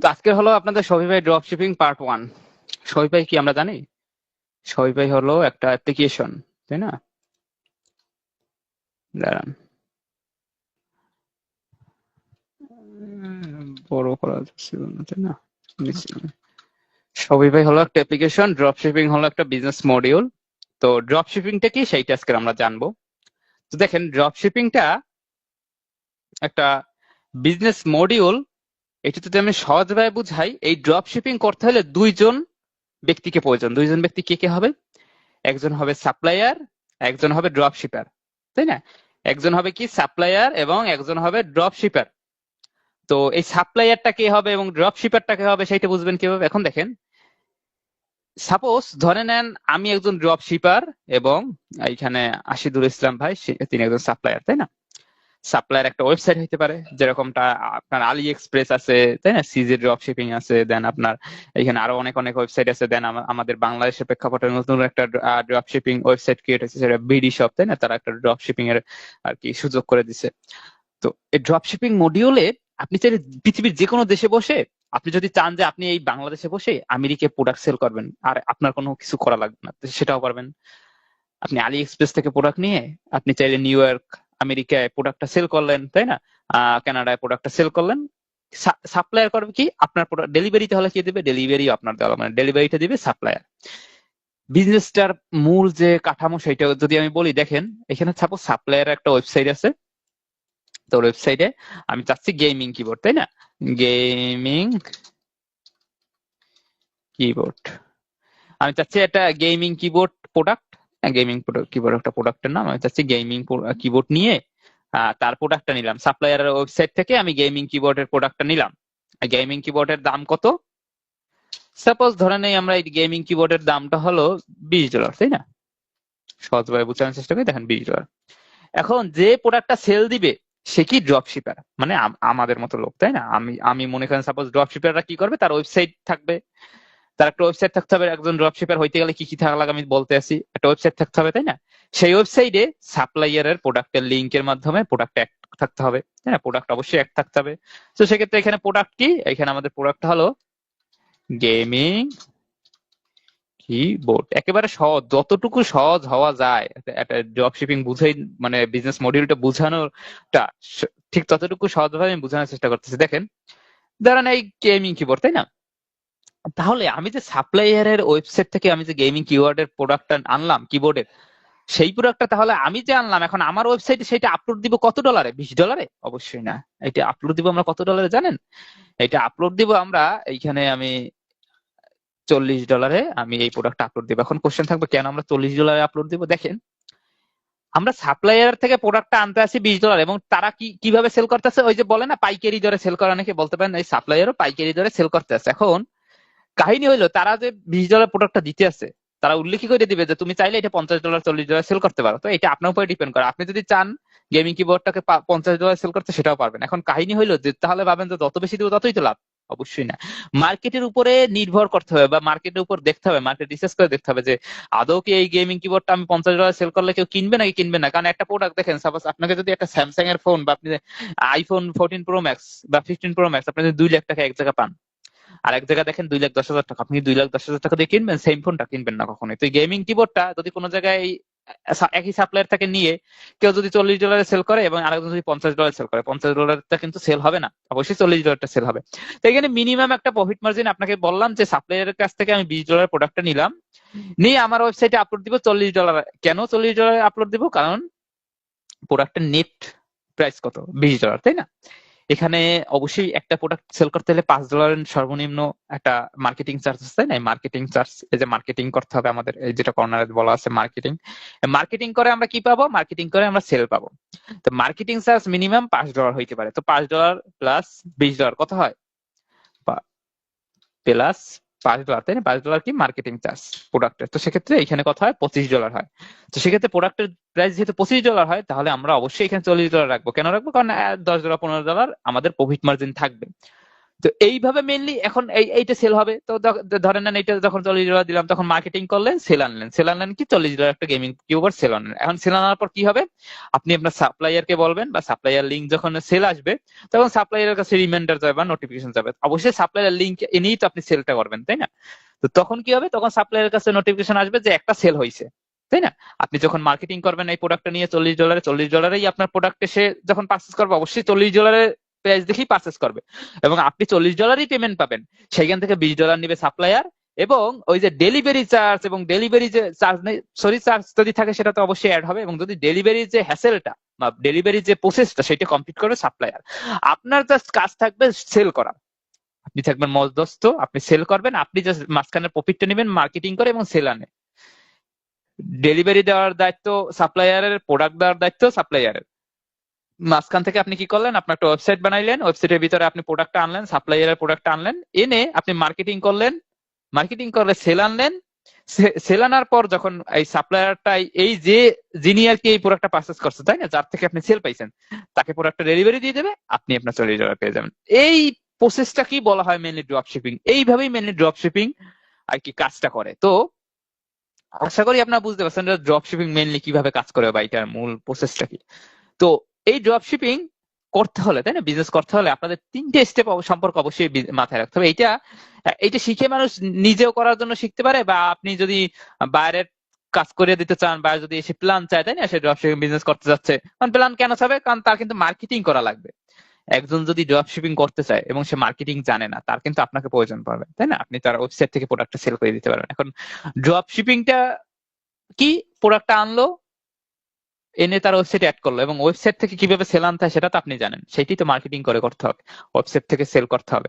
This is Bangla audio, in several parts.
তো আজকে হলো আপনাদের Shopify drop shipping part one Shopify কি আমরা জানি? শপিফাই হলো একটা অ্যাপ্লিকেশন তাই না? দাঁড়ান। বড় করা যাচ্ছিল না, তাই না? শপিফাই হলো একটা অ্যাপ্লিকেশন ড্রপ শিপিং হলো একটা বিজনেস মডিউল তো ড্রপ শিপিংটা কি? সেইটা আজকে আমরা জানব। তো দেখেন ড্রপ শিপিংটা একটা বিজনেস মডিউল এটা যদি আমি সহজভাবে বুঝাই, এই ড্রপ শিপিং করতে হলে দুইজন ব্যক্তিকে প্রয়োজন। দুইজন ব্যক্তি কে কে হবে? একজন হবে সাপ্লায়ার একজন হবে ড্রপ শিপার তাই না? একজন হবে কি? সাপ্লায়ার এবং একজন হবে ড্রপ শিপার তো এই সাপ্লায়ারটা কে হবে এবং ড্রপ শিপারটা কে হবে সেটা বুঝবেন কীভাবে? এখন দেখেন সাপোজ ধরে নেন আমি একজন ড্রপ শিপার এবং এইখানে আশিদুল ইসলাম ভাই তিনি একজন সাপ্লায়ার তাই না? সাপ্লায়ার একটা ওয়েবসাইট হতে পারে, যেরকমটা আপনার আলি এক্সপ্রেস আছে, তাই না? সিজি ড্রপ শিপিং আছে দেন আপনার এখানে আরও অনেক অনেক ওয়েবসাইট আছে দেন আমাদের বাংলাদেশের প্রেক্ষাপটে নতুন একটা ড্রপ শিপিং ওয়েবসাইট ক্রিয়েট হয়েছে সেটা বিডি শপ তাই না? তারা একটা ড্রপ শিপিং এর আর কি সুযোগ করে দিছে। তো এই ড্রপ শিপিং মডিউলে আপনি চাইলে পৃথিবীর যে কোনো দেশে বসে, আপনি যদি চান যে আপনি এই বাংলাদেশে বসে আমেরিকায় প্রোডাক্ট সেল করবেন, আর আপনার কোনো কিছু করা লাগবে না সেটাও পারবেন। আপনি আলি এক্সপ্রেস থেকে প্রোডাক্ট নিয়ে, আপনি চাইলে নিউ ইয়র্ক আমেরিকায় প্রোডাক্টটা সেল করলেন, তাই না? কানাডায় প্রোডাক্টটা সেল করলেন। সাপ্লায়ার করবে কি? আপনার প্রোডাক্ট ডেলিভারি তাহলে কি দিবে? ডেলিভারি আপনার দেওয়া মানে ডেলিভারিটা দিবে সাপ্লায়ার বিজনেসটার মূল যে কাঠামো সেটা যদি আমি বলি, দেখেন, এখানে সাপোজ সাপ্লায়ার একটা ওয়েবসাইট আছে। তো ওয়েবসাইটে আমি চাচ্ছি গেমিং কিবোর্ড তাই না? গেমিং কিবোর্ড আমি চাচ্ছি একটা gaming keyboard product gaming keyboard একটা প্রোডাক্টের নাম। আমি চাচ্ছি গেমিং কিবোর্ড নিয়ে তার প্রোডাক্টটা নিলাম। সাপ্লায়ারের ওয়েবসাইট থেকে আমি গেমিং কিবোর্ডের প্রোডাক্টটা নিলাম। গেমিং কিবোর্ডের দাম কত? সাপোজ ধরে নেই আমরা এই গেমিং কিবোর্ডের দামটা হলো বিশ ডলার তাই না? সহজভাবে বোঝানোর চেষ্টা করি, দেখেন বিশ ডলার এখন যে প্রোডাক্টটা সেল দিবে, সে কি ড্রপ শিপার মানে আমাদের মতো লোক, তাই না? আমি আমি মনে করেন সাপোজ ড্রপ শিপাররা কি করবে? তার ওয়েবসাইট থাকবে। তার একটা ওয়েবসাইট থাকতে হবে, একজন ড্রপ শিপার হইতে গেলে কি কি থাকা লাগে আমি বলতে আছি। একটা ওয়েবসাইট থাকতে হবে, তাই না? সেই ওয়েবসাইটে সাপ্লাইয়ারের প্রোডাক্টের লিঙ্কের মাধ্যমে প্রোডাক্ট এক থাকতে হবে, তাই না? প্রোডাক্ট অবশ্যই এক থাকতে হবে। তো সেক্ষেত্রে এখানে প্রোডাক্ট কি? এখানে আমাদের প্রোডাক্ট হলো গেমিং কিবোর্ড একেবারে সহজ, যতটুকু সহজ হওয়া যায়, একটা ড্রপ শিপিং বুঝাই মানে বিজনেস মডিউলটা বোঝানোটা ঠিক ততটুকু সহজভাবে আমি বোঝানোর চেষ্টা করতেছি। দেখেন ধরেন এই গেমিং কিবোর্ড তাই না? তাহলে আমি যে সাপ্লাইয়ারের ওয়েবসাইট থেকে আমি যে গেমিং কিওয়ার্ডের প্রোডাক্টটা আনলাম কিবোর্ডের সেই প্রোডাক্টটা তাহলে আমি যে আনলাম, এখন আমার ওয়েবসাইটে সেটা আপলোড দিব কত ডলারে বিশ ডলারে অবশ্যই না। এটা আপলোড দিব আমরা কত ডলারে জানেন? এটা আপলোড দিব আমরা এইখানে আমি চল্লিশ ডলারে আমি এই প্রোডাক্ট আপলোড দিব। এখন কোশ্চেন থাকবে, কেন আমরা চল্লিশ ডলারে আপলোড দিব? দেখেন, আমরা সাপ্লাইয়ার থেকে প্রোডাক্টটা আনতে আসি বিশ ডলার এবং তারা কি, কীভাবে সেল করতেছে? ওই যে বলে না, পাইকারি দরে সেল করা নাকি বলতে পারেন, এই সাপ্লাইয়ারও পাইকারি দরে সেল করতে আছে এখন কাহিনী হইল, তারা যে বিশ ডলার প্রোডাক্টটা দিতে আছে, তারা উল্লেখ করে দিবে যে তুমি চাইলে এটা পঞ্চাশ ডলার চল্লিশ ডলার সেল করতে পারো। তো এটা আপনার উপরে ডিপেন্ড করে। আপনি যদি চান গেমিং কিবোর্ডটাকে পঞ্চাশ ডলার সেল করতে, সেটাও পারবেন। এখন কাহিনী হইল যে, তাহলে ভাবেন যে যত বেশি দিব ততই তো লাভ। অবশ্যই না। মার্কেটের উপরে নির্ভর করতে হবে বা মার্কেটের উপর দেখতে হবে মার্কেট রিসার্চ করে দেখতে হবে যে, আদৌ কি এই গেমিং কিবোর্ডটা আমি পঞ্চাশ ডলার সেল করলে কেউ কিনবে নাকি কিনবে না? কারণ একটা প্রোডাক্ট দেখেন সাপোজ আপনাকে যদি একটা স্যামসাং এর ফোন বা আপনি আইফোন ফোরটিন প্রো ম্যাক্স বা ফিফটিন প্রো ম্যাক্স আপনি যদি দুই লাখ টাকা এক জায়গায় পান আর এক জায়গায় দেখেন দুই লাখ দশ হাজার টাকা। আপনি দুই লাখ দশ হাজার টাকা দিয়ে কিনবেন সেম ফোনটা কিনবেন না কখনোই। তো গেমিং কিবোর্ডটা যদি কোনো জায়গায় একই সাপ্লায়ার থেকে নিয়ে কেউ যদি চল্লিশ ডলারে সেল করে এবং আরেকজন যদি পঞ্চাশ ডলার সেল করে, পঞ্চাশ ডলারটা কিন্তু সেল হবে না। অবশ্যই চল্লিশ ডলারটা সেল হবে। তো এখানে মিনিমাম একটা প্রফিট মার্জিন আপনাকে বললাম যে সাপ্লায়ারের কাছ থেকে আমি বিশ ডলার প্রোডাক্টটা নিলাম। নিয়ে আমার ওয়েবসাইটে আপলোড দিব চল্লিশ ডলার কেন চল্লিশ ডলার আপলোড দিব? কারণ প্রোডাক্টের নেট প্রাইস কত? বিশ ডলার তাই না? এখানে অবশ্যই একটা প্রোডাক্ট সেল করতে হলে পাঁচ ডলারের সর্বনিম্ন একটা মার্কেটিং চার্জ আছে না? মার্কেটিং চার্জ এই যে মার্কেটিং করতে হবে আমাদের, এই যেটা কর্নারে বলা আছে মার্কেটিং মার্কেটিং করে আমরা কি পাবো? মার্কেটিং করে আমরা সেল পাবো। তো মার্কেটিং চার্জ মিনিমাম পাঁচ ডলার হইতে পারে। তো পাঁচ ডলার প্লাস বিশ ডলার কত হয়? প্লাস পাঁচ ডলার তাই না? পাঁচ ডলার কি মার্কেটিং চার্জ প্রোডাক্টের তো সেক্ষেত্রে এখানে কথা হয় পঁচিশ ডলার হয়। তো সেক্ষেত্রে প্রোডাক্টের প্রাইস যেহেতু পঁচিশ ডলার হয়, তাহলে আমরা অবশ্যই এখানে চল্লিশ ডলার রাখব। কেন রাখব? কারণ দশ ডলার পনেরো ডলার আমাদের প্রফিট মার্জিন থাকবে। তো এইভাবে মেনলি এখন এই, এইটা সেল হবে। তো ধরেন নেন এইটা যখন চল্লিশ ডলার দিলাম, তখন মার্কেটিং করলেন সেল আনলেন। সেল আনলেন কি? চল্লিশ ডলার একটা গেমিং কিউবার সেল আনলেন। এখন সেল আনার পর কি হবে? আপনি আপনার সাপ্লাইয়ারকে বলবেন বা সাপ্লাইয়ার লিঙ্ক যখন সেল আসবে, তখন সাপ্লাইয়ারের কাছে রিমাইন্ডার যাবে বা নোটিফিকেশন যাবে। অবশ্যই সাপ্লাইয়ার লিঙ্ক এনেই তো আপনি সেলটা করবেন, তাই না? তো তখন কি হবে? তখন সাপ্লাইয়ারের কাছে নোটিফিকেশন আসবে যে একটা সেল হয়েছে তাই না? আপনি যখন মার্কেটিং করবেন এই প্রোডাক্টটা নিয়ে চল্লিশ ডলারে চল্লিশ ডলারেই আপনার প্রোডাক্ট সে যখন পার্চেস করবে, অবশ্যই চল্লিশ ডলারের প্রাইস দেখেই পার্চেস করবে। এবং আপনি চল্লিশ ডলারই পেমেন্ট পাবেন। সেখান থেকে বিশ ডলার নিবে সাপ্লায়ার এবং ওই যে ডেলিভারি চার্জ এবং ডেলিভারি যে চার্জ নেই সরি চার্জ যদি থাকে সেটা তো অবশ্যই অ্যাড হবে এবং যদি ডেলিভারি যে হ্যাসেলটা বা ডেলিভারি যে প্রসেসটা সেটা কমপ্লিট করবে সাপ্লায়ার আপনার জাস্ট কাজ থাকবে সেল করা। আপনি থাকবেন মজদস্ত আপনি সেল করবেন, আপনি জাস্ট মাঝখানের প্রফিটটা নেবেন মার্কেটিং করে এবং সেল আনে। ডেলিভারি দেওয়ার দায়িত্ব সাপ্লায়ারের প্রোডাক্ট দেওয়ার দায়িত্ব সাপ্লায়ারের মাঝখান থেকে আপনি কি করলেন? আপনার একটা ওয়েবসাইট বানাইলেন ওয়েবসাইটের ভিতরে আপনি প্রোডাক্টটা আনলেন সাপ্লাইয়ারের প্রোডাক্ট আনলেন, এনে আপনি মার্কেটিং করলেন মার্কেটিং করলে সেল আনলেন। সেল আনার পর যখন এই সাপ্লায়ারটা এই যে যিনি আর কি এই প্রোডাক্টটা পারচেস করছে, তাই না? যার থেকে আপনি সেল পাইছেন, তাকে প্রোডাক্টটা ডেলিভারি দিয়ে দেবে, আপনি আপনার চল্লিশ ডলার পেয়ে যাবেন। এই প্রসেসটা কি বলা হয় মেনলি ড্রপ শিপিং এইভাবেই মেনলি ড্রপ শিপিং আর কি কাজটা করে। তো আশা করি আপনারা বুঝতে পারছেন ড্রপ শিপিং মেনলি কীভাবে কাজ করে বা এটার মূল প্রসেসটা কি। তো এই ড্রপ শিপিং করতে হলে, তাই না? বিজনেস করতে হলে আপনাদের তিনটে স্টেপ সম্পর্কে অবশ্যই মাথায় রাখতে হবে। এটা এটা শিখে মানুষ নিজেও করার জন্য শিখতে পারে বা আপনি যদি বাইরের কাজ করে দিতে চান বা যদি এসে প্ল্যান চায়, তাই না? সে ড্রপ শিপিং বিজনেস করতে যাচ্ছে। কারণ প্ল্যান কেন চাবে? কারণ তার কিন্তু মার্কেটিং করা লাগবে। একজন যদি ড্রপ শিপিং করতে চায় এবং সে মার্কেটিং জানে না, তার কিন্তু আপনাকে প্রয়োজন পড়বে, তাই না? আপনি তার ওয়েবসাইট থেকে প্রোডাক্টটা সেল করে দিতে পারবেন। এখন ড্রপ শিপিংটা কি? প্রোডাক্টটা আনলো এনে তার ওয়েবসাইট অ্যাড করল এবং ওয়েবসাইট থেকে কীভাবে সেল আনতে হয় সেটা তো আপনি জানেন। সেটি তো মার্কেটিং করে করতে হবে। ওয়েবসাইট থেকে সেল করতে হবে।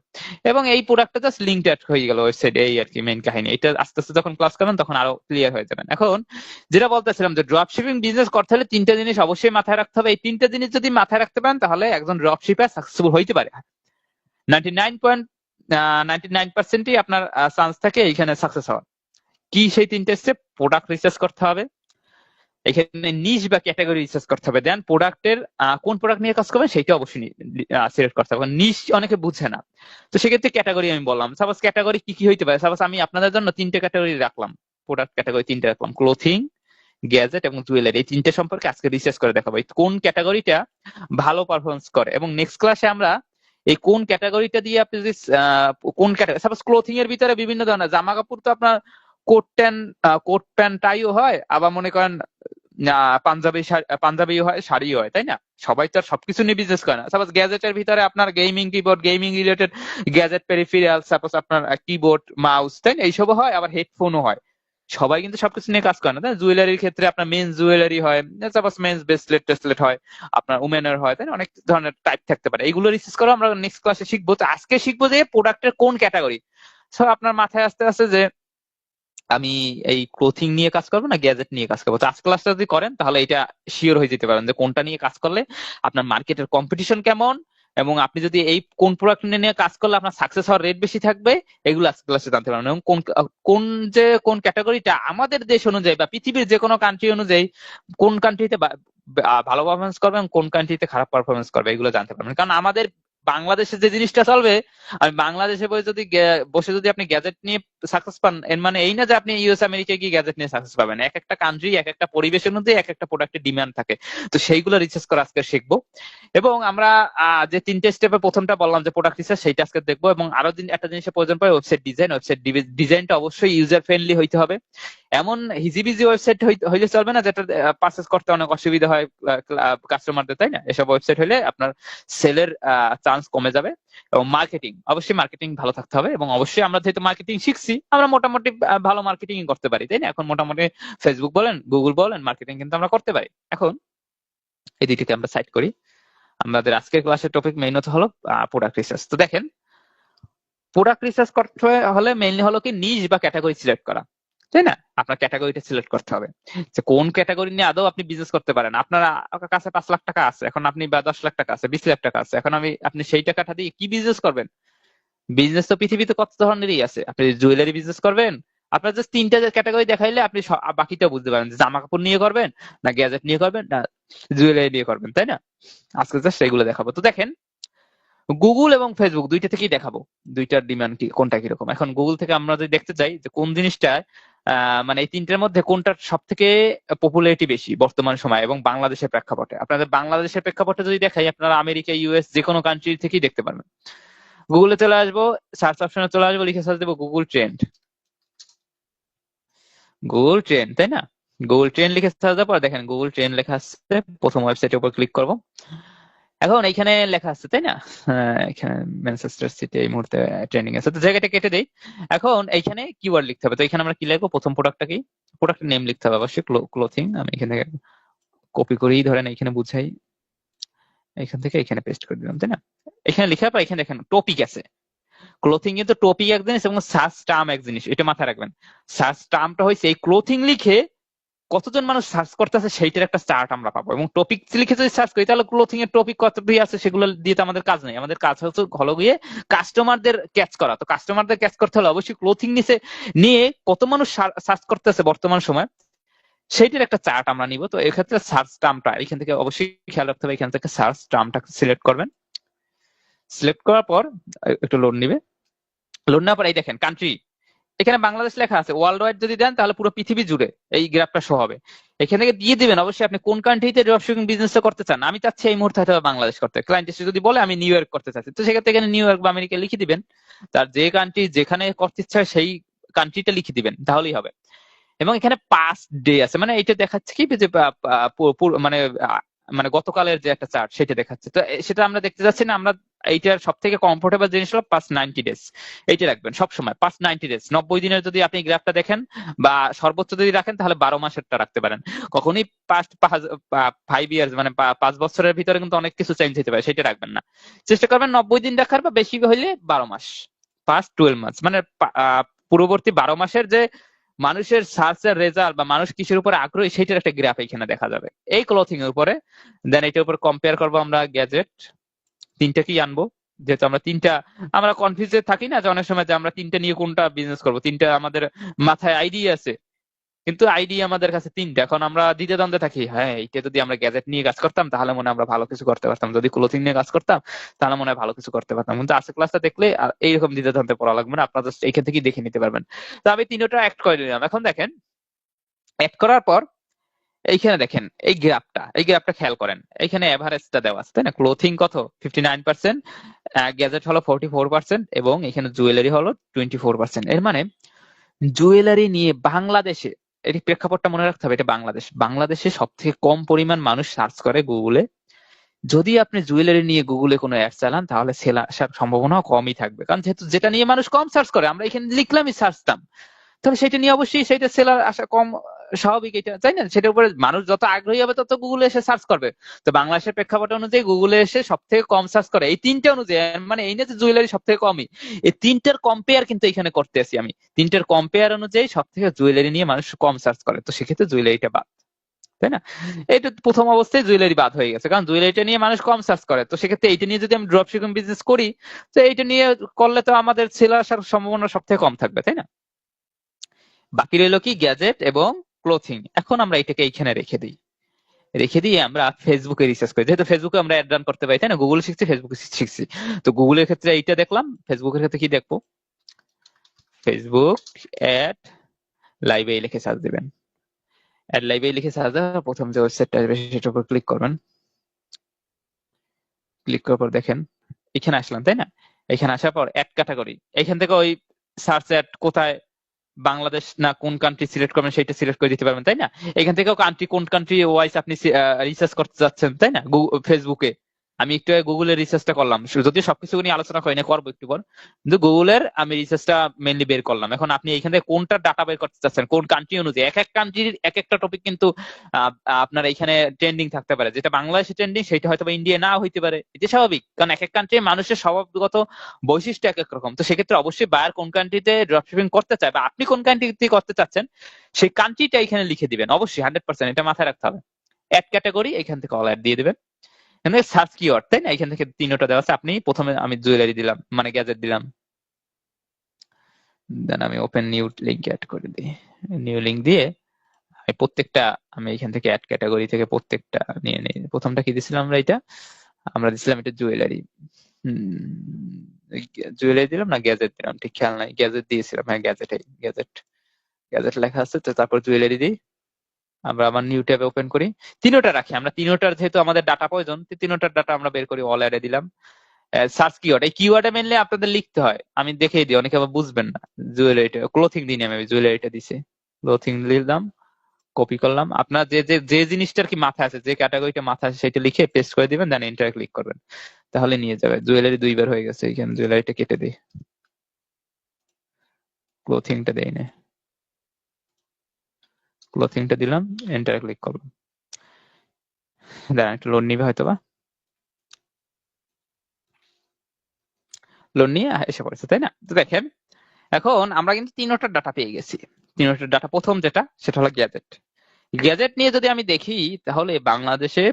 এবং এই প্রোডাক্টটা জাস্ট লিঙ্ক অ্যাড হয়ে গেল ওয়েবসাইট এই আর কি মেইন কাহিনী। এটা আস্তে আস্তে যখন ক্লাস করবেন তখন আরও ক্লিয়ার হয়ে যাবেন। এখন যেটা বলতেছিলাম যে ড্রপ শিপিং বিজনেস করতে হলে তিনটা জিনিস অবশ্যই মাথায় রাখতে হবে। এই তিনটা জিনিস যদি মাথায় রাখতে পারেন তাহলে একজন ড্রপ শিপার সাকসেসফুল হইতে পারে। Ninety nine point ninety nine পার্সেন্টই আপনার চান্স থাকে এইখানে সাকসেস হওয়ার। কি সেই তিনটে স্টেপ প্রোডাক্ট রিসার্চ করতে হবে। এখানে নিশ বা ক্যাটাগরি রিসার্চ করতে হবে। দেন প্রোডাক্টের কোন প্রোডাক্ট নিয়ে কাজ করবেন সেটা অবশ্যই সিলেক্ট করতে হবে। নিশ অনেকে বুঝে না। তো সেক্ষেত্রে ক্যাটাগরি আমি বললাম। সাপোজ ক্যাটাগরি কি কি হইতে পারে? সাপোজ আমি আপনাদের জন্য তিনটে ক্যাটাগরি রাখলাম। প্রোডাক্ট ক্যাটাগরি তিনটে রাখলাম। ক্লোথিং গ্যাজেট এবং জুয়েলারি এই তিনটে সম্পর্কে আজকে রিসার্চ করে দেখাবো। কোন ক্যাটাগরিটা ভালো পারফরমেন্স করে? এবং নেক্সট ক্লাসে আমরা এই কোন ক্যাটাগরিটা দিয়ে আপনি যদি কোন ক্যাটাগরি সাপোজ ক্লোথিং এর ভিতরে বিভিন্ন ধরনের। জামা কাপড় তো আপনার কোট প্যান্ট কোট প্যান্ট টাইও হয়। আবার মনে করেন পাঞ্জাবি শাড়ি- হয়, শাড়ি হয়, তাই না? সবাই তো আর সবকিছু নিয়ে বিজনেস করে না। সাপোজ গ্যাজেটের ভিতরে আপনার gaming keyboard gaming related gadget peripheral suppose আপনার কিবোর্ড মাউস তাই না? এইসবও হয়, আবার হেডফোনও হয়। সবাই কিন্তু সবকিছু নিয়ে কাজ করে না, তাই জুয়েলারির ক্ষেত্রে আপনার মেন্স জুয়েলারি হয় সাপোজ মেন্স ব্রেসলেট টেসলেট হয়, আপনার উমেনের হয়, তাই না? অনেক ধরনের টাইপ থাকতে পারে। এগুলো রিসার্চ করে আমরা নেক্সট ক্লাসে শিখব। তো আজকে শিখব যে প্রোডাক্টের কোন ক্যাটাগরি সো আপনার মাথায় আসতে আসতে যে আমি এই ক্লোথিং নিয়ে কাজ করব না গ্যাজেট নিয়ে কাজ করব? আজ ক্লাসটা যদি করেন, তাহলে এটা শিওর হয়ে যেতে পারেন যে কোনটা নিয়ে কাজ করলে আপনার মার্কেটের কম্পিটিশন কেমন এবং আপনি যদি এই কোন প্রোডাক্ট নিয়ে কাজ করলে আপনার সাকসেস হওয়ার রেট বেশি থাকবে, এগুলো আজকে ক্লাসে জানতে পারবেন। এবং কোন কোন যে, কোন ক্যাটাগরিটা আমাদের দেশ অনুযায়ী বা পৃথিবীর যে কোনো কান্ট্রি অনুযায়ী কোন কান্ট্রিতে ভালো পারফরমেন্স করবে এবং কোন কান্ট্রিতে খারাপ পারফরমেন্স করবে, এগুলো জানতে পারবেন। কারণ আমাদের বাংলাদেশে যে জিনিসটা চলবে, আমি বাংলাদেশে বসে যদি বসে যদি আপনি গ্যাজেট নিয়ে সাকসেস পান, এর মানে এই না যে আপনি ইউএস আমেরিকায় গিয়ে গ্যাজেট নিয়ে সাকসেস পাবেন। এক একটা কান্ট্রি এক একটা পরিবেশ অনুযায়ী এক একটা প্রোডাক্টের ডিমান্ড থাকে। তো সেইগুলো রিসার্চ করে আজকে শিখব। এবং আমরা যে তিনটে স্টেপে প্রথমটা বললাম যে প্রোডাক্ট রিসার্চ সেইটা আজকে দেখব। এবং আরও দিন, একটা জিনিসের প্রয়োজন পড়ে ওয়েবসাইট ডিজাইন ওয়েবসাইট ডিজাইনটা অবশ্যই ইউজার ফ্রেন্ডলি হইতে হবে। এমন হিজিবিজি ওয়েবসাইট হইলে চলবে না যেটা পারচেস করতে অনেক অসুবিধা হয় কাস্টমারদের তাই না? এসব ওয়েবসাইট হলে আপনার সেলের চান্স কমে যাবে এবং মার্কেটিং অবশ্যই মার্কেটিং ভালো থাকতে হবে এবং অবশ্যই আমরা যেহেতু মার্কেটিং শিখছি, আমরা মোটামুটি ভালো মার্কেটিং করতে পারি, তাই না? এখন মোটামুটি ফেসবুক বলেন গুগল বলেন মার্কেটিং কিন্তু আমরা করতে পারি। এখন এই দুইটাকে আমরা সাইড করি। আমাদের আজকের ক্লাসের টপিক মেইন হলো প্রোডাক্ট রিসার্চ তো দেখেন প্রোডাক্ট রিসার্চ করতে হলে মেইনলি হলো কি নিজ বা ক্যাটাগরি সিলেক্ট করা। তাই না? আপনার ক্যাটাগরিটা সিলেক্ট করতে হবে। যে কোন ক্যাটাগরি নিয়ে আদৌ আপনি বিজনেস করতে পারেন। আপনার কাছে পাঁচ লাখ টাকা আছে, এখন আপনি, বা দশ লাখ টাকা আছে, বিশ লাখ টাকা আছে, এখন আমি, আপনি সেই টাকাটা দিয়ে কি বিজনেস করবেন? বিজনেস তো পৃথিবীতে কত ধরনেরই আছে। আপনি জুয়েলারি বিজনেস করবেন, আপনার জাস্ট তিনটা ক্যাটাগরি দেখাইলে আপনি বাকিটা বুঝতে পারেন জামা কাপড় নিয়ে করবেন, না গ্যাজেট নিয়ে করবেন, না জুয়েলারি নিয়ে করবেন, তাই না? আজকে জাস্ট সেগুলো দেখাবো। তো দেখেন গুগল এবং ফেসবুক দুইটা থেকেই দেখাবো। দুইটার ডিমান্ড কি, কোনটা কীরকম? এখন গুগল থেকে আমরা যদি দেখতে চাই যে কোন জিনিসটা মানে এই তিনটার মধ্যে কোনটার সব থেকে পপুলারিটি বেশি বর্তমান সময় এবং বাংলাদেশের প্রেক্ষাপটে? আপনাদের বাংলাদেশের প্রেক্ষাপটে যদি দেখাই, আপনারা আমেরিকা ইউএস যে কোনো কান্ট্রি থেকেই দেখতে পারবেন। গুগলে চলে আসব সার্চ অপশনে চলে আসব, লিখে সার্চ দেবো গুগল ট্রেন্ড গুগল ট্রেন্ড তাই না? গুগল ট্রেন্ড লিখে সার্চ দেওয়ার পর দেখেন গুগল ট্রেন্ড লেখা আসছে প্রথম ওয়েবসাইটের উপর ক্লিক করব। এখন এইখানে লেখা আছে তাই না? হ্যাঁ, এখানে ম্যানচেস্টার সিটি এই মুহূর্তে ট্রেন্ডিং আছে। তো জায়গাটা কেটে দেই। এখন এইখানে কিওয়ার্ড লিখতে হবে। তো এখানে আমরা কি লিখব? প্রথম প্রোডাক্টটা কি? প্রোডাক্টের নেম লিখতে হবে অবশ্যই ক্লোথিং আমি এখান থেকে কপি করেই ধরেন এখানে বুঝাই। এখান থেকে এখানে পেস্ট করে দিলাম তাই না? এখানে লেখার পর এখানে দেখেন টপিক আছে। ক্লোথিং তো টপিক এক জিনিস এবং সার্চ টার্ম এক জিনিস। এটা মাথায় রাখবেন। সার্চ টার্মটা হয়েছে এই ক্লোথিং লিখে কতজন মানুষ সার্চ করতেছে সেইটার একটা চার্ট আমরা পাবো। এবং টপিক লিখে যদি সার্চ করি, তাহলে ক্লোথিং এর টপিক কতটি আছে সেগুলো দিয়ে তো আমাদের কাজ নেই। আমাদের কাজ হচ্ছে হলো গিয়ে কাস্টমারদের ক্যাচ করা। তো কাস্টমারদের ক্যাচ করতে হলে অবশ্যই ক্লোথিং নিচে নিয়ে কত মানুষ সার্চ করতেছে বর্তমান সময়, সেইটার একটা চার্ট আমরা নিব। তো এক্ষেত্রে সার্চ টার্মটা এখান থেকে অবশ্যই খেয়াল রাখতে হবে, এখান থেকে সার্চ টার্মটা সিলেক্ট করবেন। সিলেক্ট করার পর একটু লোড নিবে। লোড নেওয়ার পর এই দেখেন কান্ট্রি এখানে বাংলাদেশ লেখা আছে ওয়ার্ল্ড ওয়াইড যদি দেন তাহলে পুরো পৃথিবী জুড়ে এই গ্রাফটা শো হবে। এখান থেকে দিয়ে দিবেন, অবশ্যই আপনি কোন কান্ট্রিতে ড্রপশিপিং বিজনেস করতে চান, আমি চাচ্ছি এই মুহূর্তে হয়তো বাংলাদেশ করতে। ক্লায়েন্ট এসে যদি বলে, আমি নিউ ইয়র্ক করতে চাচ্ছি। তো সেক্ষেত্রে এখানে নিউ ইয়র্ক বা আমেরিকা লিখে দিবেন, তার যে কান্ট্রি যেখানে করতে ইচ্ছা সেই কান্ট্রিটা লিখে দিবেন, তাহলেই হবে। এবং এখানে পাঁচ ডে আছে মানে এটা দেখাচ্ছে কি যে মানে মানে গতকালের যে একটা চার্ট সেটা দেখাচ্ছে। তো সেটা আমরা দেখতে যাচ্ছি না, আমরা এইটার সব থেকে কমফোর্টেবল জিনিস হলো পাঁচ নাইনটি ডেজ এইটা রাখবেন সব সময় পাঁচ নাইনটি ডেজ নব্বই দিনের যদি আপনি গ্রাফটা দেখেন বা সর্বোচ্চ যদি রাখেন, তাহলে বারো মাসেরটা রাখতে পারেন। কখনই পাঁচ ফাইভ ইয়ার্স মানে পাঁচ বছরের ভিতরে কিন্তু অনেক কিছু চেঞ্জ হতে পারে, সেটা রাখবেন না। চেষ্টা করবেন নব্বই দিন রাখার বা বেশি হইলে বারো মাস। ফার্স্ট টুয়েলভ মাস মানে পূর্ববর্তী বারো মাসের যে মানুষের সার্চের রেজাল্ট বা মানুষ কিসের উপরে আগ্রহী সেটার একটা গ্রাফ এখানে দেখা যাবে। এই ক্লথিং এর উপরে দেন এটার উপর কম্পেয়ার করব আমরা গ্যাজেট তিনটা কি আনব? যেহেতু আমরা তিনটা, আমরা কনফিউজে থাকি না যে অনেক সময় যে আমরা তিনটা নিয়ে কোনটা বিজনেস করব। তিনটা আমাদের মাথায় আইডিয়া আছে। কিন্তু আইডি আমাদের কাছে তিনটা। এখন আমরা দ্বিতীয় দ্বন্দ্বে থাকি। হ্যাঁ এইটা যদি আমরা গ্যাজেট নিয়ে কাজ করতাম, তাহলে মনে আমরা ভালো কিছু করতে পারতাম। যদি ক্লোথিং নিয়ে কাজ করতাম, তাহলে মনে হয় ভালো কিছু করতে পারতাম। কিন্তু আজকে ক্লাসটা দেখলে এইরকম দ্বিতীয় দ্বন্দ্বে পড়া লাগবে না। আপনারা এইখান থেকেই দেখে নিতে পারবেন। তো আমি তিনটা অ্যাড করে নিলাম। এখন দেখেন অ্যাড করার পর এইখানে দেখেন, এই গ্রাফটা এই গ্রাফটা খেয়াল করেন। এইখানে এভারেজটা দেওয়া আছে, তাই না? ক্লোথিং কত? ফিফটি নাইন পার্সেন্ট গ্যাজেট হলো ফোর্টি ফোর পার্সেন্ট এবং এখানে জুয়েলারি হলো টোয়েন্টি ফোর পার্সেন্ট এর মানে জুয়েলারি নিয়ে বাংলাদেশে এটি প্রেক্ষাপটটা মনে রাখতে হবে, এটা বাংলাদেশ। বাংলাদেশে সব থেকে কম পরিমাণ মানুষ সার্চ করে গুগলে। যদি আপনি জুয়েলারি নিয়ে গুগলে কোনো অ্যাপ চালান, তাহলে সেল আসার সম্ভাবনাও কমই থাকবে। কারণ যেহেতু যেটা নিয়ে মানুষ কম সার্চ করে, আমরা এখানে লিখলামই সার্চতাম তাহলে সেটা নিয়ে অবশ্যই সেটা সেলার আসা কম স্বাভাবিক এটা, তাই না? সেটার উপরে মানুষ যত আগ্রহী হবে তত গুগলে এসে সার্চ করবে। তো বাংলাদেশের প্রেক্ষাপট অনুযায়ী গুগলে এসে সব থেকে কম সার্চ করে। এই তিনটে অনুযায়ী মানে এই না যে জুয়েলারি সব থেকে কমই, এই তিনটার কম্পেয়ার কিন্তু এখানে করতে আছি আমি। তিনটার কম্পেয়ার অনুযায়ী সব থেকে জুয়েলারি নিয়ে মানুষ কম সার্চ করে। তো সেক্ষেত্রে জুয়েলারিটা বাদ, তাই না? এটা প্রথম অবস্থায় জুয়েলারি বাদ হয়ে গেছে। কারণ জুয়েলারিটা নিয়ে মানুষ কম সার্চ করে। তো সেক্ষেত্রে এইটা নিয়ে যদি আমি ড্রপ শিপিং বিজনেস করি, তো এইটা নিয়ে করলে তো আমাদের সেল আসার সম্ভাবনা সব থেকে কম থাকবে, তাই না? বাকি রইল কি? গ্যাজেট এবং ক্লোথিং এখন আমরা এটাকে এইখানে রেখে দিই। রেখে দিয়ে আমরা ফেসবুকে রিসার্চ করি। যেহেতু ফেসবুকে আমরা অ্যাড রান করতে পারি, তাই না? গুগল শিখছি ফেসবুকে শিখছি তো গুগলের ক্ষেত্রে এইটা দেখলাম। ফেসবুকের ক্ষেত্রে কি দেখব? ফেসবুক অ্যাড লাইভে লিখে সার্চ দিবেন। অ্যাড লাইভে লিখে সার্চ দেওয়ার প্রথম যে ওয়েবসাইটটা আসবে, সেটার উপর ক্লিক করবেন। ক্লিক করার পর দেখেন, এখানে আসলাম, তাই না? এখানে আসার পর অ্যাড ক্যাটাগরি এখান থেকে ওই সার্চ অ্যাড কোথায় বাংলাদেশ না কোন কান্ট্রি সিলেক্ট করবেন সেটা সিলেক্ট করে দিতে পারবেন, তাই না? এখান থেকেও কান্ট্রি কোন কান্ট্রি ওয়াইজ আপনি রিসার্চ করতে যাচ্ছেন, তাই না? ফেসবুকে আমি একটু গুগলে রিসার্চটা করলাম। যদিও সবকিছু নিয়ে আলোচনা করি না করব একটু পর। কিন্তু গুগলের আমি রিসার্চটা মেনলি বের করলাম। এখন আপনি এখান থেকে কোনটা ডাটা বের করতে চাচ্ছেন? কোন কান্ট্রি অনুযায়ী? এক এক কান্ট্রির এক একটা টপিক কিন্তু আপনার এখানে ট্রেন্ডিং থাকতে পারে। যেটা বাংলাদেশে ট্রেন্ডিং সেটা হয়তো ইন্ডিয়া না হইতে পারে। এটা স্বাভাবিক। কারণ এক এক কান্ট্রি মানুষের স্বভাবগত বৈশিষ্ট্য এক এক রকম। তো সেক্ষেত্রে অবশ্যই বায়ার কোন কান্ট্রিতে ড্রপশিপিং করতে চায় বা আপনি কোন কান্ট্রিতে করতে চাচ্ছেন, সেই কান্ট্রিটা এখানে লিখে দিবেন। অবশ্যই হান্ড্রেড পার্সেন্ট এটা মাথায় রাখতে হবে। এক ক্যাটাগরি এখান থেকে অল অ্যাড দিয়ে দিবেন। এখান সার্চ কিওয়ার্ড তাই না? এখান থেকে তিনটা দেওয়া আছে। আপনি প্রথমে আমি জুয়েলারি দিলাম মানে গ্যাজেট দিলাম। দেন আমি ওপেন নিউ লিঙ্ক অ্যাড করে দিই। নিউ লিঙ্ক দিয়ে আমি প্রত্যেকটা, আমি এখান থেকে অ্যাড ক্যাটাগরি থেকে প্রত্যেকটা নিয়ে নিই। প্রথমটা কি দিছিলাম আমরা এটা? আমরা দিছিলাম এটা জুয়েলারি জুয়েলারি দিলাম না গ্যাজেট দিলাম? ঠিক খেয়াল নাই। গ্যাজেট দিয়েছিলাম হ্যাঁ গ্যাজেট গ্যাজেট গ্যাজেট লেখা আছে, তো তারপর জুয়েলারি দিই। আমরা আবার নিউ ট্যাবে ওপেন করি। তিনোটা রাখি, আমরা তিনোটার যেহেতু আমাদের ডাটা প্রয়োজন তিনোটার ডাটা আমরা বের করি অল অ্যাডে দিলাম। সার্চ কিওয়ার্ড এই কিওয়ার্ডে মেনলি আপনাদের লিখতে হয়। আমি দেখিয়ে দিই, অনেকে আবার বুঝবেন না। জুয়েলারিটা ক্লোথিং দিই আমি জুয়েলারিটা দিছি। ক্লোথিং দিলাম কপি করলাম। আপনার যে যে যে জিনিসটার কি মাথায় আছে, যে ক্যাটাগরিটা মাথায় আছে, সেটা লিখে পেস্ট করে দিবেন দেন এন্টার ক্লিক করবেন। তাহলে নিয়ে যাবে জুয়েলারি দুইবার হয়ে গেছে, এখানে জুয়েলারিটা কেটে দিই। ক্লোথিংটা দেই না। ক্লোথিংটা দিলাম এন্টার ক্লিক করলাম। দাঁড়ান, একটা লোন নিবে হয়তো বা লোন নিয়ে এসে পড়েছে, তাই না? তো দেখেন, এখন আমরা কিন্তু তিনটার ডাটা পেয়ে গেছি। তিনটার ডাটা প্রথম যেটা, সেটা হলো গ্যাজেট গ্যাজেট নিয়ে যদি আমি দেখি, তাহলে বাংলাদেশে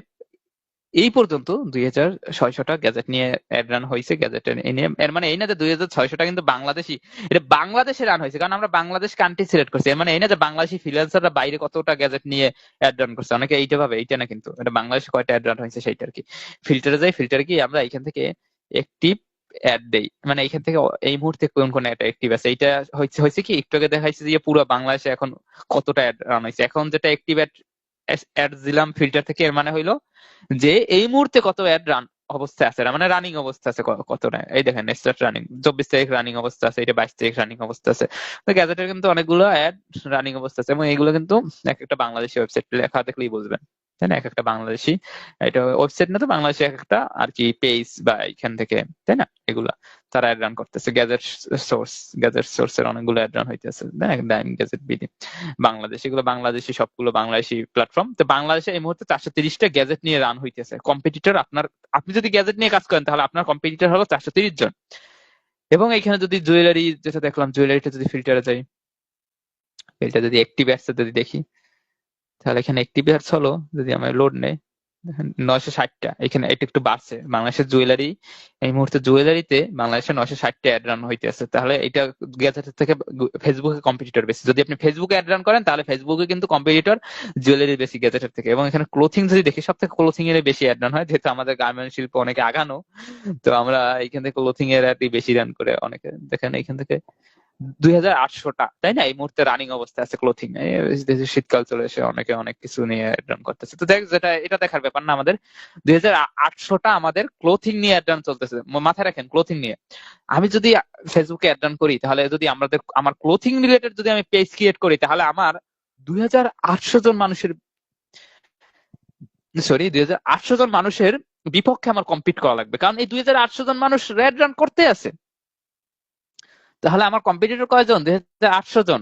এই পর্যন্ত দুই হাজার ছয়শটা গ্যাজেট নিয়ে অ্যাড রান হয়েছে গ্যাজেট এর মানে এই না যে দুই হাজার ছয়শটা কিন্তু বাংলাদেশি, এটা বাংলাদেশে রান হয়েছে কারণ আমরা বাংলাদেশ কান্ট্রি সিলেক্ট করছি। মানে এই না যে বাংলাদেশি ফ্রিল্যান্সাররা বাইরে কতটা গ্যাজেট নিয়ে অ্যাড রান করছে, অনেকে এইটা ভাবে, এইটা না কিন্তু। এটা বাংলাদেশে কয়টা অ্যাড রান হয়েছে সেইটা আর কি ফিল্টারে যাই ফিল্টারে কি আমরা এখান থেকে একটি অ্যাড দেই। মানে এখান থেকে এই মুহূর্তে কোন কোন অ্যাড অ্যাক্টিভ আছে? এইটা হচ্ছে হয়েছে কি? একটু আগে দেখাইছে যে পুরো বাংলাদেশে এখন কতটা অ্যাড রান হয়েছে এখন যেটা অ্যাক্টিভ অ্যাড অ্যাড দিলাম ফিল্টার থেকে, এর মানে হইল যে এই মুহূর্তে কত অ্যাড রান অবস্থায় আছে মানে রানিং অবস্থা আছে কতটা এই দেখেন স্টার্ট রানিং চব্বিশ তারিখ রানিং অবস্থা আছে, এটা বাইশ তারিখ রানিং অবস্থা আছে। তো গ্যাজেটের কিন্তু অনেকগুলো অ্যাড রানিং অবস্থা আছে, এবং এগুলো কিন্তু এক একটা বাংলাদেশি ওয়েবসাইট লেখা দেখলেই বুঝবেন, তাই না? এক একটা বাংলাদেশি, এটা ওয়েবসাইট না তো বাংলাদেশে এক একটা আর কি পেজ বা এখান থেকে, তাই না? এগুলা। তারা অ্যাড রান করতেছে। গ্যাজেট সোর্স গ্যাজেট সোর্স এর অনেকগুলো অ্যাড রান হইতেছে। ডাইম গ্যাজেট বিডি বাংলাদেশ এগুলো বাংলাদেশি সবগুলো বাংলাদেশি প্ল্যাটফর্ম তো বাংলাদেশে এই মুহূর্তে চারশো তিরিশটা গ্যাজেট নিয়ে রান হইতেছে। কম্পিটিটর আপনার, আপনি যদি গ্যাজেট নিয়ে কাজ করেন, তাহলে আপনার কম্পিটিটর হলো চারশো তিরিশ জন। এবং এখানে যদি জুয়েলারি যেটা দেখলাম জুয়েলারিটা যদি ফিল্টারে যাই ফিল্টার যদি একটিভ অ্যাডস যদি দেখি, তাহলে এখানে একটিভ অ্যাডস হলো, যদি আমরা লোড নেই নয়শো ষাটটা এখানে এটা একটু বাড়ছে। বাংলাদেশের জুয়েলারি, এই মুহূর্তে জুয়েলারিতে বাংলাদেশে নয়শো ষাটটা অ্যাড রান হইতেছে তাহলে এটা গ্যাজেটের থেকে ফেসবুকে কম্পিটিটর বেশি। যদি আপনি ফেসবুকে অ্যাড রান করেন, তাহলে ফেসবুকে কিন্তু কম্পিটিটর জুয়েলারি বেশি গ্যাজেটের থেকে। এবং এখানে ক্লোথিং যদি দেখি সব থেকে ক্লোথিং এর বেশি অ্যাড রান হয়। যেহেতু আমাদের গার্মেন্ট শিল্প অনেকে আগানো, তো আমরা এখান থেকে ক্লোথিং এর অ্যাডই বেশি রান করে অনেকে। দেখেন এখান থেকে আটশোটা, তাই না? এই মুহূর্তে রানিং অবস্থায় আছে ক্লোথিং শীতকাল চলে এসে অনেকে অনেক কিছু নিয়ে রান করতেছে। তো দেখ, যেটা, এটা দেখার ব্যাপার না আমাদের। দুই হাজার আটশোটা আমাদের ক্লোথিং নিয়ে অ্যাড রান চলতেছে মাথায় রাখেন ক্লোথিং নিয়ে। আমি যদি ফেসবুকে অ্যাড রান করি, তাহলে যদি আমাদের, আমার ক্লোথিং রিলেটেড যদি আমি পেজ ক্রিয়েট করি, তাহলে আমার দুই হাজার আটশো জন মানুষের সরি দুই হাজার আটশো জন মানুষের বিপক্ষে আমার কম্পিট করা লাগবে। কারণ এই দুই হাজার আটশো জন মানুষ রেড রান করতে আছে। তাহলে আমার কম্পিটিটর কয়জন? দুই হাজার আটশো জন।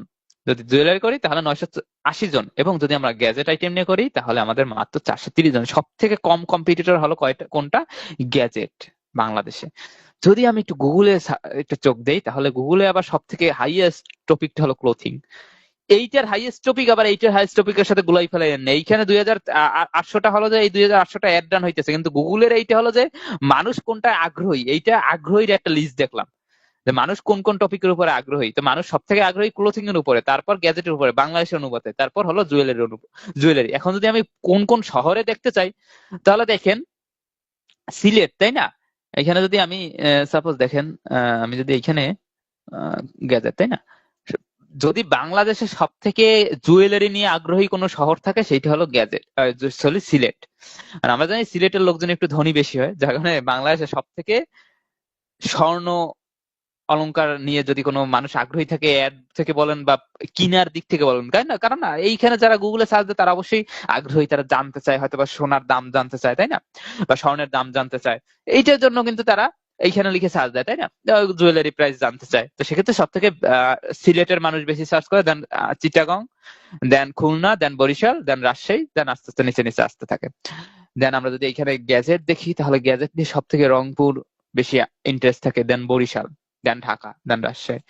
যদি জুয়েলারি করি, তাহলে নয়শো আশি জন। এবং যদি আমরা গ্যাজেট আইটেম নিয়ে করি, তাহলে আমাদের মাত্র চারশো তিরিশ জন। সব থেকে কম কম্পিটিটর হলো কয়টা, কোনটা? গ্যাজেট বাংলাদেশে। যদি আমি একটু গুগলে একটা চোখ দেই, তাহলে গুগলে আবার সব থেকে হাইয়েস্ট টপিকটা হলো ক্লোথিং এইটার হাইয়েস্ট টপিক আবার এইটার হাইয়েস্ট টপিকের সাথে গুলাই ফেলাই নেই এইখানে দুই হাজার আটশোটা হলো যে, এই দুই হাজার আটশোটা অ্যাড ডান হইতেছে। কিন্তু গুগলের এইটা হলো যে, মানুষ কোনটা আগ্রহী? এইটা আগ্রহীর একটা লিস্ট দেখলাম। যে মানুষ কোন কোন টপিকের উপরে আগ্রহী? তো মানুষ সব থেকে আগ্রহী ক্লোথিং এর উপরে, তারপর গ্যাজেটের উপরে, বাংলাদেশের অনুপাতে, তারপর হলো জুয়েলারি জুয়েলারি এখন যদি আমি কোন কোন শহরে দেখতে চাই, তাহলে দেখেন, সিলেট, তাই না? এখানে যদি আমি সাপোজ দেখেন আমি যদি এখানে গ্যাজেট তাই না? যদি বাংলাদেশে সব থেকে জুয়েলারি নিয়ে আগ্রহী কোনো শহর থাকে সেইটা হলো গ্যাজেট সরি সিলেট। আর আমরা জানি সিলেটের লোকজন একটু ধনী বেশি হয়, যার কারণে বাংলাদেশে সব থেকে স্বর্ণ অলংকার নিয়ে যদি কোনো মানুষ আগ্রহী থাকে অ্যাড থেকে বলেন বা কিনার দিক থেকে বলেন, তাই না? কারণ না, এইখানে যারা গুগলে সার্চ দেয়, তারা অবশ্যই আগ্রহী, তারা জানতে চায়, হয়তো বা সোনার দাম জানতে চায়, তাই না? বা স্বর্ণের দাম জানতে চায়। এইটার জন্য কিন্তু তারা এইখানে লিখে সার্চ দেয়, তাই না? জুয়েলারি প্রাইস জানতে চায়। তো সেক্ষেত্রে সব থেকে সিলেটের মানুষ বেশি সার্চ করে দেন চিটাগং দেন খুলনা দেন বরিশাল দেন রাজশাহী দেন আস্তে আস্তে নিচে নিচে আসতে থাকে। দেন আমরা যদি এখানে গ্যাজেট দেখি, তাহলে গ্যাজেট নিয়ে সব থেকে রংপুর বেশি ইন্টারেস্ট থাকে দেন বরিশাল দেন ঢাকা, দেন রাজশাহী।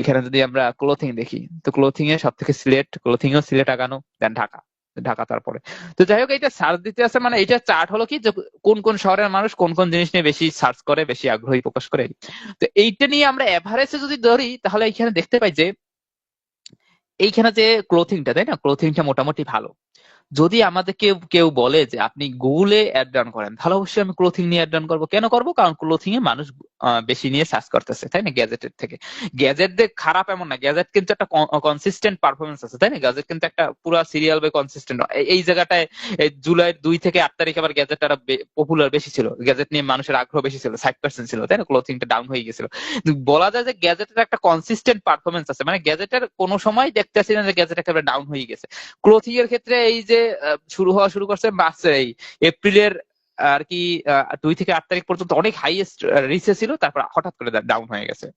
এখানে যদি আমরা ক্লোথিং দেখি, তো ক্লোথিং এ সব থেকে সিলেট ক্লোথিং ও সিলেট, আগানো, দেন ঢাকা ঢাকা তারপরে। তো যাই হোক এটা সার্চ দিতে আছে মানে এটা চার্ট হলো কি, যে কোন কোন শহরের মানুষ কোন কোন জিনিস নিয়ে বেশি সার্চ করে, বেশি আগ্রহী প্রকাশ করে। তো এইটা নিয়ে আমরা এভারেজে যদি ধরি, তাহলে এখানে দেখতে পাই যে, এইখানে যে ক্লোথিংটা তাই না? ক্লোথিংটা মোটামুটি ভালো। যদি আমাদের কেউ কেউ বলে যে আপনি গুগলে অ্যাড রান করেন, তাহলে অবশ্যই আমি ক্লোথিং নিয়ে অ্যাড রান করব। কেন করব? কারণ ক্লোথিং এ মানুষ বেশি নিয়ে সার্চ করতেছে, তাই না? গ্যাজেটের থেকে। গ্যাজেট দিয়ে খারাপ এমন না। গ্যাজেট কিন্তু একটা কনসিস্টেন্ট পারফরমেন্স আছে, তাই না? গ্যাজেট কিন্তু একটা পুরো সিরিয়াল বা কনসিস্টেন্ট এই জায়গাটায় জুলাই দুই থেকে আট তারিখ আবার গ্যাজেট আরও পপুলার বেশি ছিল। গ্যাজেট নিয়ে মানুষের আগ্রহ বেশি ছিল, ষাট পার্সেন্ট ছিল, তাই না? ক্লোথিংটা ডাউন হয়ে গেছিল। বলা যায় যে গ্যাজেটের একটা কনসিস্টেন্ট পারফরমেন্স আছে। মানে গ্যাজেটের কোনো সময় দেখতেছি না যে গ্যাজেট একেবারে ডাউন হয়ে গেছে। ক্লোথিং এর ক্ষেত্রে এই যে শুরু হওয়া শুরু করছে মার্চের এই এপ্রিলের আর কি দুই থেকে আট তারিখ পর্যন্ত অনেক হাইয়েস্ট রিসে ছিল, তারপর হঠাৎ করে ডাউন হয়ে গেছে।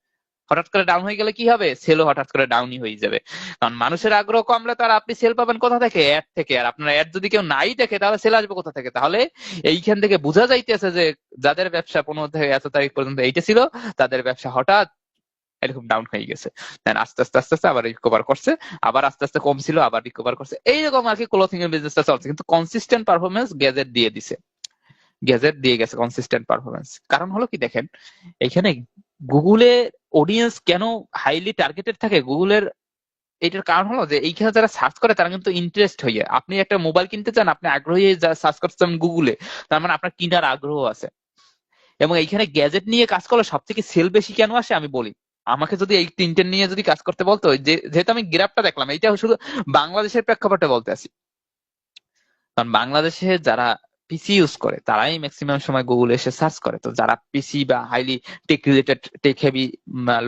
হঠাৎ করে ডাউন হয়ে গেলে কি হবে? সেলও হঠাৎ করে ডাউনই হয়ে যাবে। কারণ মানুষের আগ্রহ কমলে তো আর আপনি সেল পাবেন কোথা থেকে? অ্যাড থেকে। আর আপনার অ্যাড যদি কেউ নাই দেখে, তাহলে সেল আসবে কোথা থেকে? তাহলে এইখান থেকে বোঝা যাইতেছে যে, যাদের ব্যবসা পনেরো থেকে এত তারিখ পর্যন্ত এইটা ছিল, তাদের ব্যবসা হঠাৎ এরকম ডাউন হয়ে গেছে। Then আস্তে আস্তে আস্তে আস্তে আবার রিকভার করছে, আবার আস্তে আস্তে কম ছিল, আবার রিকভার করছে। এইরকম আর কি ক্লোথিং এর বিজনেসটা চলছে, কিন্তু কনসিস্টেন্ট পারফরমেন্স গ্যাজেট দিয়ে দিছে। গ্যাজেট দিয়ে গেছে কনসিস্টেন্ট পারফরমেন্স কারণ হলো কি দেখেন, এখানে গুগলে অডিয়েন্স কেন হাইলি টার্গেটেড থাকে? গুগলের এটার কারণ হলো যে, এইখানে যারা সার্চ করে, তারা কিন্তু ইন্টারেস্ট হয়ে আপনি একটা মোবাইল কিনতে চান, আপনি আগ্রহী হয়ে সার্চ করতেছেন গুগলে তার মানে আপনার কিনার আগ্রহ আছে। এবং এইখানে গ্যাজেট নিয়ে কাজ করলে সব থেকে সেল বেশি কেন আসে আমি বলি। আমাকে যদি এই তিনটে নিয়ে যদি কাজ করতে বলতো যেহেতু আমি গ্রাফটা দেখলাম, এইটা শুধু বাংলাদেশের প্রেক্ষাপটে বলতে আসি কারণ বাংলাদেশে যারা পিসি ইউজ করে, তারাই ম্যাক্সিমাম সময় গুগল এসে সার্চ করে। তো যারা পিসি বা highly tech related tech heavy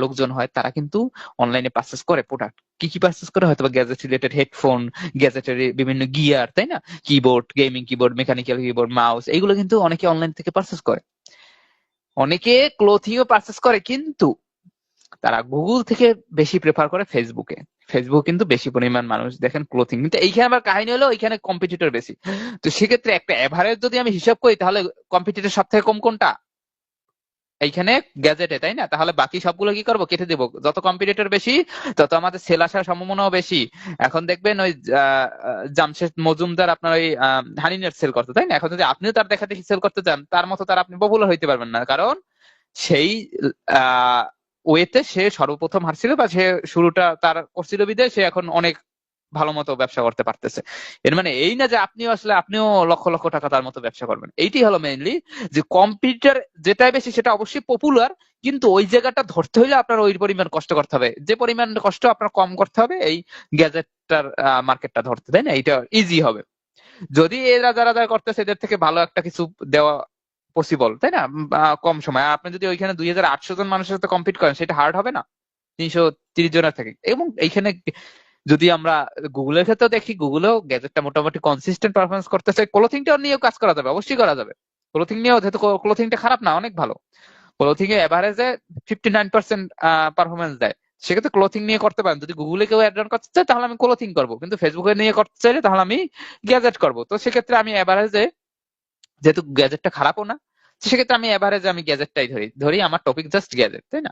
লোকজন হয়, তারা কিন্তু অনলাইনে পারচেস করে প্রোডাক্ট কি কি পারচেস করে? হয়তো গ্যাজেট রিলেটেড হেডফোন গ্যাজেটের বিভিন্ন গিয়ার তাই না? Keyboard gaming keyboard mechanical keyboard mouse এইগুলো কিন্তু অনেকে অনলাইন থেকে পারচেস করে। অনেকে ক্লোথিংও পারচেস করে, কিন্তু তারা গুগল থেকে বেশি প্রেফার করে ফেসবুকে ফেসবুক কিন্তু বেশি পরিমাণ মানুষ দেখেন ক্লোথিং কিন্তু এইখানে আমার কাহিনী হলো ওইখানে কম্পিটিটর বেশি। তো সেক্ষেত্রে একটা এভারেজ যদি আমি হিসাব করি, তাহলে কম্পিটিটর সব থেকে কম কোনটা? এইখানে গ্যাজেটে তাই না? তাহলে বাকি সবগুলো কি করব? কেটে দেবো। যত কম্পিটিটর বেশি, তত আমাদের সেল আসার সম্ভাবনাও বেশি। এখন দেখবেন ওই জামশেদ মজুমদার আপনার ওই হানিনেট সেল করতে, তাই না? এখন যদি আপনিও তার দেখা দেখি সেল করতে চান, তার মতো তার আপনি পপুলার হইতে পারবেন না। কারণ সেই ওয়েতে সে সর্বপ্রথম হারছিল বা সে শুরুটা তার করছিল বিদে সে এখন অনেক ভালো মতো ব্যবসা করতে পারতেছে। এর মানে এই না যে আপনিও আসলে আপনিও লক্ষ লক্ষ টাকা তার মতো ব্যবসা করবেন। এইটি হলো মেইনলি যে কম্পিউটার যেটাই বেশি সেটা অবশ্যই পপুলার কিন্তু ওই জায়গাটা ধরতে হইলে আপনার ওই পরিমাণ কষ্ট করতে হবে। যে পরিমাণ কষ্ট আপনার কম করতে হবে, এই গ্যাজেটটার মার্কেটটা ধরতে, তাই না? এটা ইজি হবে। যদি এরা যারা যারা করতেছে, এদের থেকে ভালো একটা কিছু দেওয়া পসিবল তাই না? কম সময়। আপনি যদি ওইখানে দুই হাজার আটশো জন মানুষের সাথে কম্পিট করেন, সেটা হার্ড হবে না? তিনশো তিরিশ জনের থেকে। এবং এইখানে যদি আমরা গুগলের ক্ষেত্রেও দেখি গুগলেও গ্যাজেটটা মোটামুটি কনসিস্টেন্ট পারফরমেন্স করতেছে। ক্লোথিংটাও নিয়েও কাজ করা যাবে, অবশ্যই করা যাবে। ক্লোথিং নিয়েও যেহেতু ক্লোথিংটা খারাপ না, অনেক ভালো। ক্লোথিং এ এভারেজে ফিফটি নাইন পার্সেন্ট পারফরমেন্স দেয়। সেক্ষেত্রে ক্লোথিং নিয়ে করতে পারেন। যদি গুগলে কেউ অ্যাড করতে চায়, তাহলে আমি ক্লোথিং করব। কিন্তু ফেসবুকে নিয়ে করতে চাইলে, তাহলে আমি গ্যাজেট করব। তো সেক্ষেত্রে আমি এভারেজে যেহেতু গ্যাজেটটা খারাপও না সেক্ষেত্রে আমি এভারেজে আমি গ্যাজেটটাই ধরি ধরি আমার টপিক জাস্ট গ্যাজেট তাই না?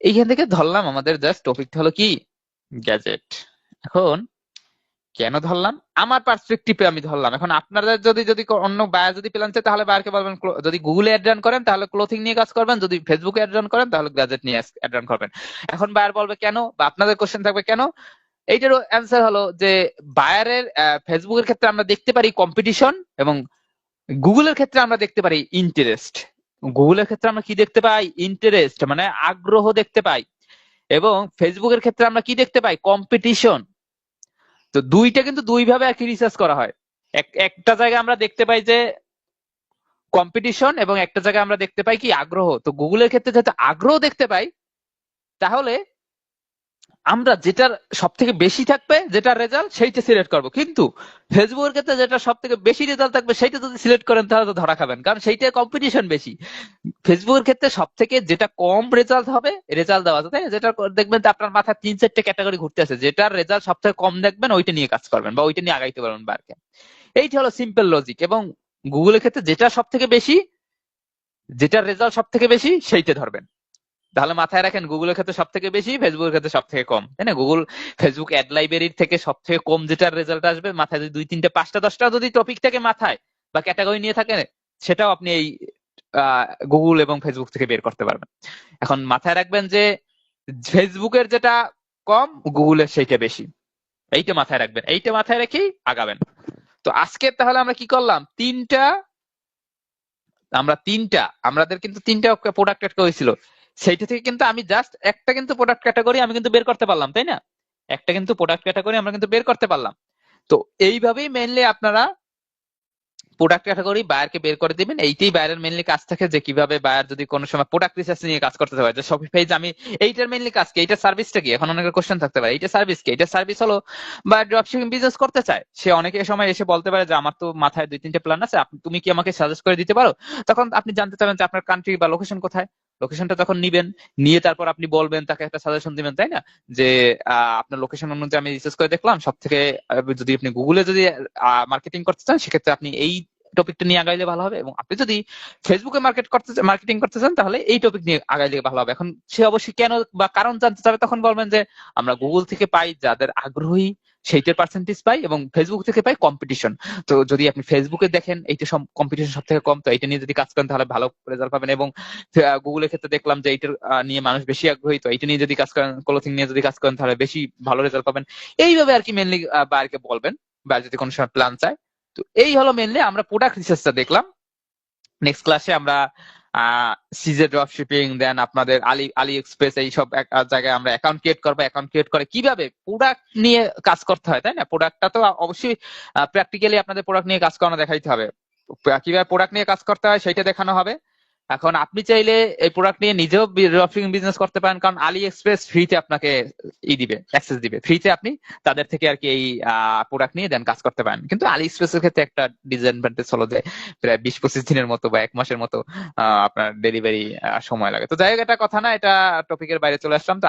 এইখান থেকে ধরলাম আমাদের জাস্ট টপিকটা হলো কি? গ্যাজেট এখন কেন ধরলাম? আমার পার্সপেক্টিভে আমি ধরলাম। এখন আপনাদের যদি যদি অন্য বায়ার যদি প্ল্যান চায়, তাহলে বায়ারকে বলবেন যদি গুগলে অ্যাড রান করেন, তাহলে ক্লোথিং নিয়ে কাজ করবেন, যদি ফেসবুকে অ্যাড রান করেন, তাহলে গ্যাজেট নিয়ে অ্যাড করবেন। এখন বায়ার বলবে, কেন? বা আপনাদের কোশ্চেন থাকবে, কেন? এইটারও অ্যান্সার হলো যে বায়ারের ফেসবুকের ক্ষেত্রে আমরা দেখতে পারি কম্পিটিশন এবং গুগলের ক্ষেত্রে আমরা দেখতে পারি ইন্টারেস্ট গুগলের ক্ষেত্রে আমরা কি দেখতে পাই? ইন্টারেস্ট মানে আগ্রহ দেখতে পাই। এবং ফেসবুকের ক্ষেত্রে আমরা কি দেখতে পাই? কম্পিটিশন তো দুইটা কিন্তু দুই ভাবে কি রিসার্চ করা হয়। এক- একটা জায়গায় আমরা দেখতে পাই যে কম্পিটিশন এবং একটা জায়গায় আমরা দেখতে পাই কি? আগ্রহ। তো গুগলের ক্ষেত্রে যেহেতু আগ্রহ দেখতে পাই, তাহলে আমরা যেটার সব থেকে বেশি থাকবে, যেটা রেজাল্ট সেইটা সিলেক্ট করব। কিন্তু ফেসবুকের ক্ষেত্রে যেটা সব থেকে বেশি রেজাল্ট থাকবে, সেইটা যদি সিলেক্ট করেন, তাহলে তো ধরা খাবেন। কারণ সেইটা কম্পিটিশন বেশি। ফেসবুকের ক্ষেত্রে সব থেকে যেটা কম রেজাল্ট হবে রেজাল্ট দেওয়া না? যেটা দেখবেন আপনার মাথায় তিন চারটে ক্যাটাগরি ঘুরতে আছে, যেটার রেজাল্ট সব থেকে কম দেখবেন, ওইটা নিয়ে কাজ করবেন বা ওইটা নিয়ে আগাইতে পারবেন বারকে এইটা হলো সিম্পল লজিক এবং গুগলের ক্ষেত্রে যেটা সব থেকে বেশি, যেটার রেজাল্ট সব থেকে বেশি, সেইটা ধরবেন। তাহলে মাথায় রাখেন গুগলের ক্ষেত্রে সব থেকে বেশি ফেসবুকের ক্ষেত্রে সব থেকে কম, তাই না? গুগল ফেসবুক অ্যাড লাইব্রেরির থেকে সব থেকে কম যেটার রেজাল্ট আসবে, মাথায় যদি দুই, তিনটে, পাঁচটা, দশটা যদি টপিক থেকে মাথায় বা ক্যাটাগরি নিয়ে থাকে, সেটাও আপনি এই গুগল এবং ফেসবুক থেকে বের করতে পারবেন। এখন মাথায় রাখবেন যে ফেসবুকের যেটা কম গুগলের সেইটা বেশি। এইটা মাথায় রাখবেন, এইটা মাথায় রেখেই আগাবেন। তো আজকে তাহলে আমরা কি করলাম? তিনটা, আমরা তিনটা, আমাদের কিন্তু তিনটা প্রোডাক্ট ক্যাটাগরি হয়েছিল। সেইটা থেকে কিন্তু আমি জাস্ট একটা কিন্তু প্রোডাক্ট ক্যাটাগরি আমি কিন্তু বের করতে পারলাম, তাই না? একটা কিন্তু প্রোডাক্ট ক্যাটাগরি আমরা কিন্তু বের করতে পারলাম। তো এইভাবেই মেনলি আপনারা প্রোডাক্ট ক্যাটাগরি বায়ারকে বের করে দিবেন। এইটাই বায়ারের মেনলি কাজ থাকে যে কীভাবে বায়ার যদি কোনো সময় প্রোডাক্ট রিসার্চ নিয়ে কাজ করতে পারে যে শপিফাই আমি, এইটার মেনলি কাজ কি? এইটার সার্ভিসটা কি? এখন অনেকের কোশ্চেন থাকতে পারে এইটা সার্ভিস কি? এটা সার্ভিস হলো বা ড্রপশিপিং বিজনেস করতে চায়। সে অনেকে সময় এসে বলতে পারে যে, আমার তো মাথায় দুই তিনটে প্ল্যান আছে তুমি কি আমাকে সাজেস্ট করে দিতে পারো? তখন আপনি জানতে চাবেন যে আপনার কান্ট্রি বা লোকেশন কোথায়। লোকেশনটা তখন নিবেন, নিয়ে তারপর আপনি বলবেন, তাকে একটা সাজেশন দিবেন, তাই না? যে আপনার লোকেশন অনুযায়ী আমি রিসার্চ করে দেখলাম সব থেকে যদি আপনি গুগলে যদি মার্কেটিং করতে চান, সেক্ষেত্রে আপনি এই টপিকটা নিয়ে আগাইলে ভালো হবে এবং আপনি যদি ফেসবুকে মার্কেট করতে মার্কেটিং করতে চান, তাহলে এই টপিক নিয়ে আগাইলে ভালো হবে। এখন সে অবশ্যই কেন বা কারণ জানতে চাবে তখন বলবেন যে, আমরা গুগল থেকে পাই যাদের আগ্রহী, সেইটার পার্সেন্টেজ পাই এবং ফেসবুক থেকে পাই কম্পিটিশন তো যদি আপনি ফেসবুকে দেখেন, এইটা সব কম্পিটিশন সব থেকে কম, তো এটা নিয়ে যদি কাজ করেন, তাহলে ভালো রেজাল্ট পাবেন এবং গুগলের ক্ষেত্রে দেখলাম যে এইটার নিয়ে মানুষ বেশি আগ্রহী, তো এইটা নিয়ে যদি কাজ করেন ক্লোথিং নিয়ে যদি কাজ করেন, তাহলে বেশি ভালো রেজাল্ট পাবেন। এইভাবে আর কি মেনলি বাইরকে বলবেন, বা যদি কোনো সময় প্ল্যান চায় তো এই হলো মেনলি আমরা প্রোডাক্ট রিসার্চটা দেখলাম। নেক্সট ক্লাসে আমরা সিজে ড্রপ শিপিং দেন আপনাদের আলি আলি এক্সপ্রেস এইসব জায়গায় আমরা অ্যাকাউন্ট ক্রিয়েট করব। অ্যাকাউন্ট ক্রিয়েট করে কীভাবে প্রোডাক্ট নিয়ে কাজ করতে হয়, তাই না? প্রোডাক্টটা তো অবশ্যই প্র্যাকটিক্যালি আপনাদের প্রোডাক্ট নিয়ে কাজ করানো দেখাইতে হবে। কীভাবে প্রোডাক্ট নিয়ে কাজ করতে হয় সেটা দেখানো হবে। এখন আপনি চাইলে এই প্রোডাক্ট নিয়ে নিজেও ড্রপশিপিং বিজনেস করতে পারেন, কারণ আলি এক্সপ্রেস ফ্রিতে আপনাকে ই দিবে অ্যাক্সেস দিবে। ফ্রিতে আপনি তাদের থেকে আর কি এই প্রোডাক্ট নিয়ে দেন কাজ করতে পারেন। কিন্তু আলি এক্সপ্রেসের ক্ষেত্রে একটা ডিসঅ্যাডভান্টেজ হলো যে প্রায় বিশ পঁচিশ দিনের মতো বা এক মাসের মতো আপনার ডেলিভারি সময় লাগে। তো যাই হোক, এটা কথা না, এটা টপিকের বাইরে চলে আসলাম। তো